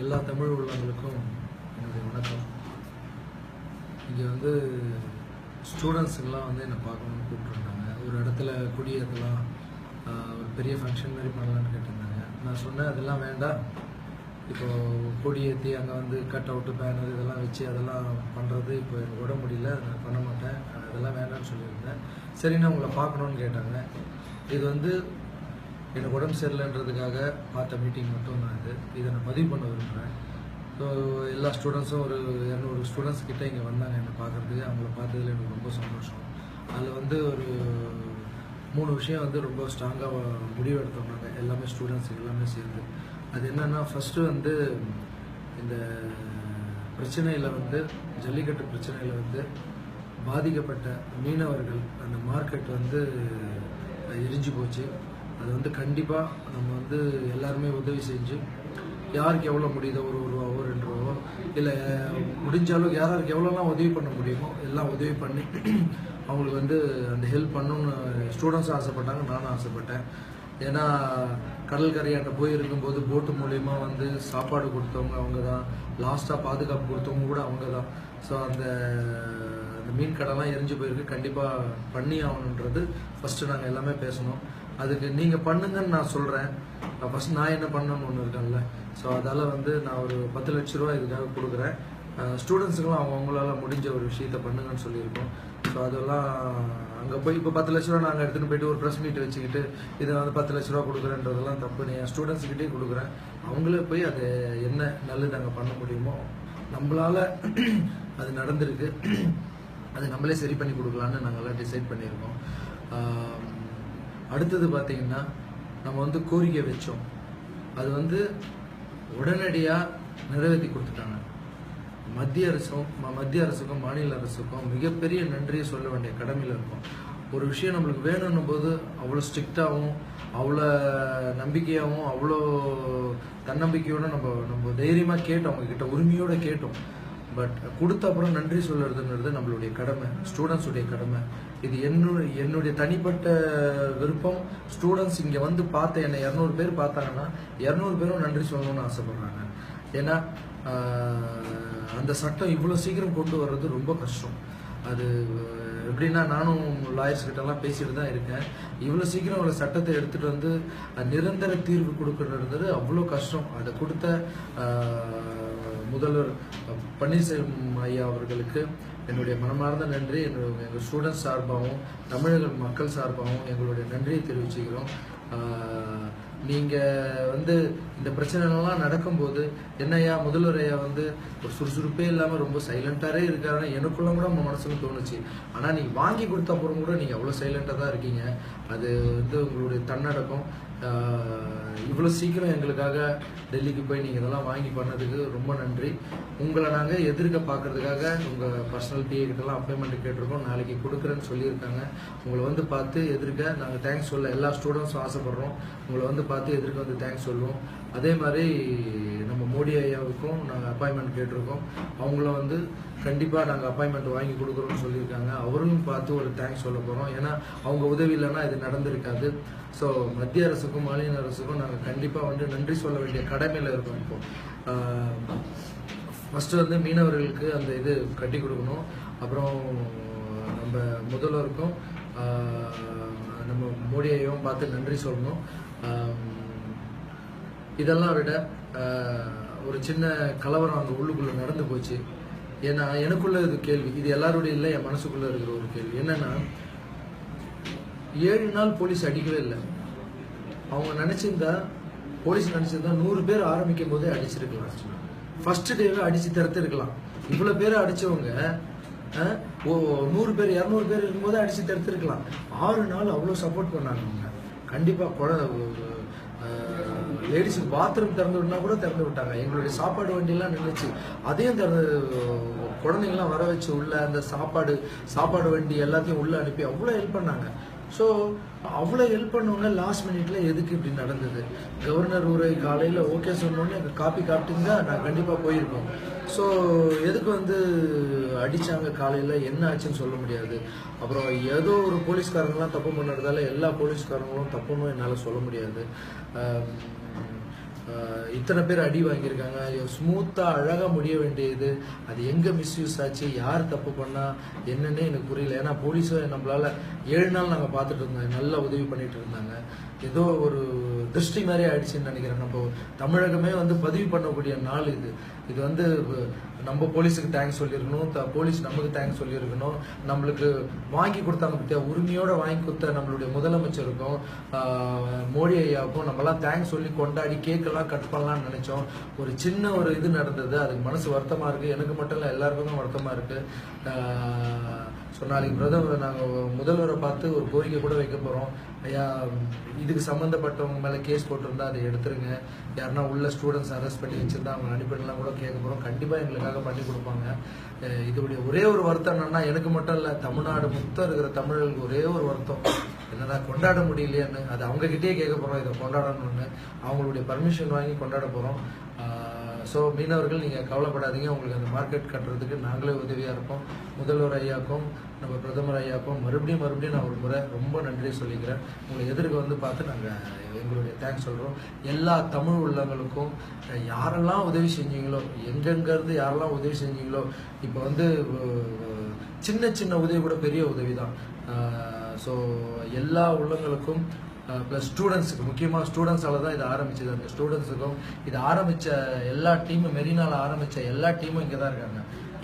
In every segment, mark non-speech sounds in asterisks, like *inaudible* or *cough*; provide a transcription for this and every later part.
எல்லா தமிழ் உள்ளவங்களுக்கும் என்னுடைய வணக்கம். இங்கே வந்து ஸ்டூடெண்ட்ஸுங்கெலாம் வந்து என்னை பார்க்கணும்னு கூப்பிட்ருந்தாங்க ஒரு இடத்துல குடியேற்றலாம் ஒரு பெரிய ஃபங்க்ஷன் மாதிரி பண்ணலான்னு கேட்டிருந்தாங்க. நான் சொன்னேன் அதெல்லாம் வேண்டாம். இப்போது கொடியேற்றி அங்கே வந்து கட் அவுட்டு பேனர் இதெல்லாம் வச்சு அதெல்லாம் பண்ணுறது இப்போ எனக்கு விட முடியல நான் பண்ண மாட்டேன். அதெல்லாம் வேண்டாம்னு சொல்லியிருந்தேன். சரி நான் உங்களை பார்க்கணுன்னு கேட்டாங்க. இது வந்து எனக்கு உடம்பு சரியில்லைன்றதுக்காக பார்த்த மீட்டிங் மட்டும் தான் இது. இதை நான் பதிவு பண்ண விரும்புகிறேன் ஸோ எல்லா ஸ்டூடெண்ட்ஸும் ஒரு இரநூறு ஸ்டூடெண்ட்ஸ் கிட்டே இங்கே வந்தாங்க என்னை பார்க்குறதுக்கு. அவங்கள பார்த்ததுல எனக்கு ரொம்ப சந்தோஷம். அதில் வந்து ஒரு மூணு விஷயம் வந்து ரொம்ப ஸ்ட்ராங்காக முடிவு எடுத்தோம்னாங்க எல்லாமே ஸ்டூடெண்ட்ஸ் எல்லாமே சேர்ந்து. அது என்னென்னா ஃபஸ்ட்டு வந்து இந்த பிரச்சனையில் வந்து ஜல்லிக்கட்டு பிரச்சனையில் வந்து பாதிக்கப்பட்ட மீனவர்கள் அந்த மார்க்கெட் வந்து எரிஞ்சு போச்சு. அது வந்து கண்டிப்பாக நம்ம வந்து எல்லாருமே உதவி செஞ்சு யாருக்கு எவ்வளோ முடியுதோ ஒரு ஒரு ரூபாவோ ரெண்டு ரூபாவோ இல்லை முடிஞ்ச அளவுக்கு யாராருக்கு எவ்வளோலாம் உதவி பண்ண முடியுமோ எல்லாம் உதவி பண்ணி *clears throat* அவங்களுக்கு வந்து அந்த ஹெல்ப் பண்ணணும்னு ஸ்டூடெண்ட்ஸ் ஆசைப்பட்டாங்க நானும் ஆசைப்பட்டேன். ஏன்னா கடற்கரையாண்ட போய் இருக்கும்போது போட்டு மூலயமா வந்து சாப்பாடு கொடுத்தவங்க அவங்க தான் லாஸ்ட்டாக பாதுகாப்பு கொடுத்தவங்க கூட அவங்க தான் ஸோ அந்த அந்த மீன் கடைலாம் எரிஞ்சு போயிருக்கு. கண்டிப்பாக பண்ணி ஆகணுன்றது ஃபஸ்ட்டு நாங்கள் எல்லாமே பேசணும். அதுக்கு நீங்கள் பண்ணுங்கன்னு நான் சொல்கிறேன் ஃபஸ்ட் நான் என்ன பண்ணணும்னு ஒன்று இருக்கேன்ல ஸோ அதால் வந்து நான் ஒரு பத்து லட்ச ரூபா இதுக்காக கொடுக்குறேன். ஸ்டூடெண்ட்ஸுங்களும் அவங்க அவங்களால முடிஞ்ச ஒரு விஷயத்த பண்ணுங்கன்னு சொல்லியிருக்கோம். ஸோ அதெல்லாம் அங்கே போய் இப்போ பத்து லட்ச ரூபா நாங்கள் எடுத்துகிட்டு போயிட்டு ஒரு ப்ரெஸ் மீட் வச்சுக்கிட்டு இதை வந்து பத்து லட்ச ரூபா கொடுக்குறேன்றதெல்லாம் தப்பு நீ என் ஸ்டூடெண்ட்ஸ்கிட்டே கொடுக்குறேன். அவங்களே போய் அது என்ன நல்லது அங்கே பண்ண முடியுமோ நம்மளால் அது நடந்திருக்கு. அது நம்மளே சரி பண்ணி கொடுக்கலான்னு நாங்கள்லாம் டிசைட் பண்ணியிருக்கோம். அடுத்தது பார்த்தீங்கன்னா நம்ம வந்து கோரிக்கை வச்சோம். அது வந்து உடனடியாக நிறைவேற்றி கொடுத்துட்டாங்க. மத்திய அரசும் மத்திய அரசுக்கும் மாநில அரசுக்கும் மிகப்பெரிய நன்றியை சொல்ல வேண்டிய கடமையில் இருக்கும். ஒரு விஷயம் நம்மளுக்கு வேணும்னும் போது அவ்வளோ ஸ்ட்ரிக்டாகவும் அவ்வளோ நம்பிக்கையாகவும் அவ்வளோ தன்னம்பிக்கையோடு நம்ம நம்ம தைரியமாக கேட்டோம். அவங்கக்கிட்ட உரிமையோடு கேட்டோம். பட் கொடுத்த அப்புறம் நன்றி சொல்லுறதுங்கிறது நம்மளுடைய கடமை ஸ்டூடெண்ட்ஸுடைய கடமை. இது என்னுடைய என்னுடைய தனிப்பட்ட விருப்பம். ஸ்டூடெண்ட்ஸ் இங்கே வந்து பார்த்த என்னை இரநூறு பேர் பார்த்தாங்கன்னா இரநூறு பேரும் நன்றி சொல்லணும்னு ஆசைப்பட்றாங்க. ஏன்னா அந்த சட்டம் இவ்வளோ சீக்கிரம் கொண்டு வர்றது ரொம்ப கஷ்டம். அது எப்படின்னா நானும் லாயர்ஸ் கிட்டலாம் பேசிட்டு தான் இருக்கேன். இவ்வளோ சீக்கிரம் ஒரு சட்டத்தை எடுத்துகிட்டு வந்து நிரந்தர தீர்வு கொடுக்கறது அவ்வளோ கஷ்டம். அதை கொடுத்த முதல்வர் பன்னீர்செல்வம் ஐயா அவர்களுக்கு என்னுடைய மனமார்ந்த நன்றி. என்னுடைய எங்கள் ஸ்டூடெண்ட்ஸ் சார்பாகவும் தமிழக மக்கள் சார்பாகவும் எங்களுடைய நன்றியை தெரிவிச்சுக்கிறோம். நீங்கள் வந்து இந்த பிரச்சனைலாம் நடக்கும்போது என்னையா முதல்வர் ஐயா வந்து ஒரு சுறுசுறுப்பே இல்லாமல் ரொம்ப சைலண்ட்டாகவே இருக்காருன்னு எனக்குள்ள கூட நம்ம மனசுல தோணுச்சு. ஆனால் நீங்கள் வாங்கி கொடுத்த அப்புறம் கூட நீங்கள் அவ்வளோ சைலண்ட்டாக தான் இருக்கீங்க. அது வந்து உங்களுடைய தன்னடக்கம். இவ்வளோ சீக்கிரம் எங்களுக்காக டெல்லிக்கு போய் நீங்கள் இதெல்லாம் வாங்கி பண்ணதுக்கு ரொம்ப நன்றி. உங்களை நாங்கள் எதிர்க்க பார்க்குறதுக்காக உங்கள் பர்சனல் டிஏ கிட்டலாம் அப்பாயின்மெண்ட் கேட்டிருக்கோம். நாளைக்கு கொடுக்குறேன்னு சொல்லியிருக்காங்க. உங்களை வந்து பார்த்து எதிர்க்க நாங்கள் தேங்க்ஸ் சொல்ல எல்லா ஸ்டூடெண்ட்ஸும் ஆசைப்படுறோம். உங்களை வந்து பார்த்து எதிர்க்க வந்து தேங்க்ஸ் சொல்லுவோம். அதே மாதிரி நம்ம மோடி ஐயாவுக்கும் நாங்கள் அப்பாயின்மெண்ட் கேட்டிருக்கோம். அவங்கள வந்து கண்டிப்பாக நாங்கள் அப்பாயின்மெண்ட் வாங்கி கொடுக்குறோம்னு சொல்லியிருக்காங்க. அவரும் பார்த்து ஒரு தேங்க்ஸ் சொல்ல போகிறோம் ஏன்னா அவங்க உதவி இல்லைன்னா இது நடந்திருக்காது. ஸோ மத்திய அரசுக்கும் மாநில அரசுக்கும் நாங்கள் கண்டிப்பாக வந்து நன்றி சொல்ல வேண்டிய கடமையில் இருக்கோம் இப்போ. ஃபஸ்ட்டு வந்து மீனவர்களுக்கு அந்த இது கட்டி கொடுக்கணும். அப்புறம் நம்ம முதல்வருக்கும் நம்ம மோடியையும் பார்த்து நன்றி சொல்லணும். இதெல்லாம் விட ஒரு சின்ன கலவரம் அங்கே உள்ளுக்குள்ளே நடந்து போச்சு. ஏன்னா எனக்குள்ள இது கேள்வி. இது எல்லாருடைய இல்லை என் மனசுக்குள்ள இருக்கிற ஒரு கேள்வி. என்னன்னா ஏழு நாள் போலீஸ் அடிக்கவே இல்லை. அவங்க நினைச்சிருந்தா போலீஸ் நினைச்சிருந்தா நூறு பேர் ஆரம்பிக்கும் போதே அடிச்சிருக்கலாம் ஃபர்ஸ்ட் டேவே அடிச்சு திறத்திருக்கலாம் இவ்வளவு பேரை அடிச்சவங்க ஓ நூறு பேர் இரநூறு பேர் இருக்கும்போது அடிச்சு திறத்திருக்கலாம் ஆறு நாள் அவ்வளோ சப்போர்ட் பண்ணாங்க கண்டிப்பாக குழந்தை லேடிஸுக்கு பாத்ரூம் திறந்து விடனா கூட திறந்து விட்டாங்க. எங்களுடைய சாப்பாடு வண்டியெல்லாம் நின்றுச்சு அதையும் திறந்து குழந்தைங்களாம் வர வச்சு உள்ள அந்த சாப்பாடு சாப்பாடு வண்டி எல்லாத்தையும் உள்ள அனுப்பி அவ்வளோ ஹெல்ப் பண்ணாங்க. ஸோ அவ்வளோ ஹெல்ப் பண்ணவங்க லாஸ்ட் மினிட்ல எதுக்கு இப்படி நடந்தது? கவர்னர் உரை காலையில் ஓகே சொன்னோடனே எங்கள் காப்பி காப்பிட்டுங்க நான் கண்டிப்பாக போயிருக்கோம். ஸோ எதுக்கு வந்து அடிச்சாங்க காலையில்? என்ன ஆச்சுன்னு சொல்ல முடியாது. அப்புறம் ஏதோ ஒரு போலீஸ்காரங்களாம் தப்பு பண்ணுறதால எல்லா போலீஸ்காரங்களும் தப்புன்னு என்னால் சொல்ல முடியாது. இத்தனை பேர் அடி வாங்கியிருக்காங்க. ஸ்மூத்தாக அழகாக முடிய வேண்டியது. அது எங்கே மிஸ்யூஸ் ஆச்சு? யார் தப்பு பண்ணா? என்னன்னே எனக்கு புரியல. ஏன்னா போலீஸும் நம்மளால் ஏழு நாள் நாங்கள் பார்த்துட்டு இருந்தோம். நல்லா உதவி பண்ணிட்டு இருந்தாங்க. ஏதோ ஒரு திருஷ்டி மாதிரி ஆயிடுச்சுன்னு நினைக்கிறேன். நம்ம தமிழகமே வந்து பதிவு பண்ணக்கூடிய நாள் இது. இது வந்து நம்ம போலீஸுக்கு தேங்க்ஸ் சொல்லியிருக்கணும். த- போலீஸ் நமக்கு தேங்க்ஸ் சொல்லியிருக்கணும். நம்மளுக்கு வாங்கி கொடுத்தாங்க பற்றியா உரிமையோடு வாங்கி கொடுத்த நம்மளுடைய முதலமைச்சருக்கும் மோடி ஐயாவுக்கும் நம்மளாம் தேங்க்ஸ் சொல்லி கொண்டாடி கேக்கெல்லாம் கட் பண்ணலாம்னு நினைச்சோம். ஒரு சின்ன ஒரு இது நடந்தது. அதுக்கு மனசு வருத்தமா இருக்கு. எனக்கு மட்டும் இல்லை எல்லாருக்குமே வருத்தமாக வருத்தமா இருக்கு. ஸோ நாளைக்கு பிரதமர் நாங்கள் முதல்வரை பார்த்து ஒரு கோரிக்கை கூட வைக்க போகிறோம் ஐயா இதுக்கு சம்மந்தப்பட்டவங்க மேலே கேஸ் போட்டிருந்தா அதை எடுத்துருங்க. யாருன்னா உள்ள ஸ்டூடெண்ட்ஸ் அரெஸ்ட் பண்ணி வச்சுருந்தா அவங்க அனுப்பிடலாம் கூட கேட்க போகிறோம் கண்டிப்பாக எங்களுக்காக பண்ணி கொடுப்பாங்க. இதோடைய ஒரே ஒரு வருத்தம் என்னன்னா எனக்கு மட்டும் இல்லை தமிழ்நாடு மொத்தம் இருக்கிற தமிழர்களுக்கு ஒரே ஒரு வருத்தம். என்னடா கொண்டாட முடியலையான்னு அது அவங்க கேட்க போகிறோம் இதை கொண்டாடணும்னு அவங்களுடைய பர்மிஷன் வாங்கி கொண்டாட போகிறோம் ஸோ மீனவர்கள் நீங்கள் கவலைப்படாதீங்க. உங்களுக்கு அந்த மார்க்கெட் கட்டுறதுக்கு நாங்களே உதவியாக இருப்போம். முதல்வர் ஐயாக்கும் நம்ம பிரதமர் ஐயாக்கும் மறுபடியும் மறுபடியும் நான் ஒரு முறை ரொம்ப நன்றி சொல்லிக்கிறேன். உங்களை எதிர்க்க வந்து பார்த்து நாங்கள் எங்களுடைய தேங்க்ஸ் சொல்கிறோம் எல்லா தமிழ் உள்ளங்களுக்கும் யாரெல்லாம் உதவி செஞ்சீங்களோ எங்கெங்கேருந்து யாரெல்லாம் உதவி செஞ்சீங்களோ இப்போ வந்து சின்ன சின்ன உதவி கூட பெரிய உதவி தான் ஸோ எல்லா உள்ளங்களுக்கும் ப்ளஸ் ஸ்டூடெண்ட்ஸுக்கு முக்கியமாக ஸ்டூடெண்ட்ஸால் தான் இது ஆரம்பிச்சது. அந்த ஸ்டூடெண்ட்ஸுக்கும் இது ஆரம்பித்த எல்லா டீமும் மெரினாவில் ஆரம்பித்த எல்லா டீமும் இங்கே தான் இருக்காங்க.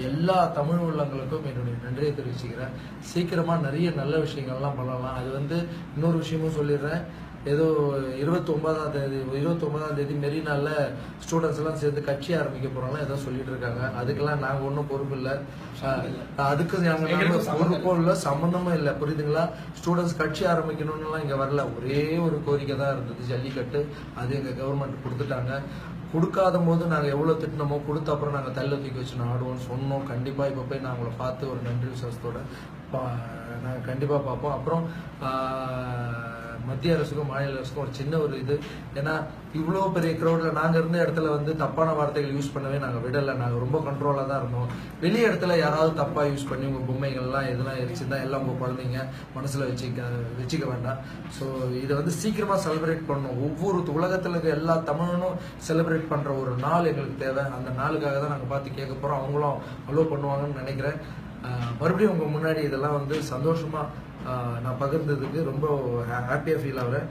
எல்லா தமிழ் உள்ளங்களுக்கும் என்னுடைய நன்றியை தெரிவிச்சுக்கிறேன். சீக்கிரமாக நிறைய நல்ல விஷயங்கள்லாம் பண்ணலாம். அது வந்து இன்னொரு விஷயமும் சொல்லிடுறேன். ஏதோ இருபத்தி ஒன்பதாம் தேதி இருபத்தி ஒன்பதாம் தேதி மெரினால ஸ்டூடெண்ட்ஸ் எல்லாம் சேர்ந்து கட்சி ஆரம்பிக்க போறாங்க ஏதோ சொல்லிட்டு இருக்காங்க. அதுக்கெல்லாம் நாங்க ஒன்றும் பொறுப்பு இல்லை. அதுக்கு நாங்க பொறுப்பும் இல்லை. சம்மந்தமும் இல்லை. புரியுதுங்களா? ஸ்டூடெண்ட்ஸ் கட்சி ஆரம்பிக்கணும்னுலாம் இங்க வரல. ஒரே ஒரு கோரிக்கை தான் இருந்தது ஜல்லிக்கட்டு. அது எங்க கவர்மெண்ட் கொடுத்துட்டாங்க. கொடுக்காத போது நாங்கள் எவ்வளோ திட்டினமோ கொடுத்த அப்புறம் நாங்கள் தள்ள தூக்கி வச்சு ஆடுவோம்னு சொன்னோம். கண்டிப்பாக இப்போ போய் நான் உங்களை பார்த்து ஒரு நன்றி விசுவாசத்தோட நாங்கள் கண்டிப்பாக பார்ப்போம். அப்புறம் மத்திய அரசுக்கும் மாநில அரசுக்கும் ஒரு சின்ன ஒரு இது. ஏன்னா இவ்வளோ பெரிய க்ரௌடில் நாங்கள் இருந்த இடத்துல வந்து தப்பான வார்த்தைகள் யூஸ் பண்ணவே நாங்கள் விடலை. நாங்கள் ரொம்ப கண்ட்ரோலாக தான் இருந்தோம். வெளி இடத்துல யாராவது தப்பாக யூஸ் பண்ணி உங்கள் பொம்மைகள்லாம் இதெல்லாம் எரிச்சுருந்தா எல்லாம் உங்கள் குழந்தைங்க மனசில் வச்சுக்க வச்சுக்க வேண்டாம். ஸோ இதை வந்து சீக்கிரமாக செலிப்ரேட் பண்ணணும். ஒவ்வொரு உலகத்தில் இருக்க எல்லா தமிழனும் செலிப்ரேட் பண்ணுற ஒரு நாள் எங்களுக்கு தேவை. அந்த நாளுக்காக தான் நாங்கள் பார்த்து கேட்க போகிறோம் அவங்களும் அலோவ் பண்ணுவாங்கன்னு நினைக்கிறேன். மறுபடியும் உங்கள் முன்னாடி இதெல்லாம் வந்து சந்தோஷமாக நான் பகிர்ந்ததுக்கு ரொம்ப ஹாப்பியாக ஃபீல் ஆகிறேன்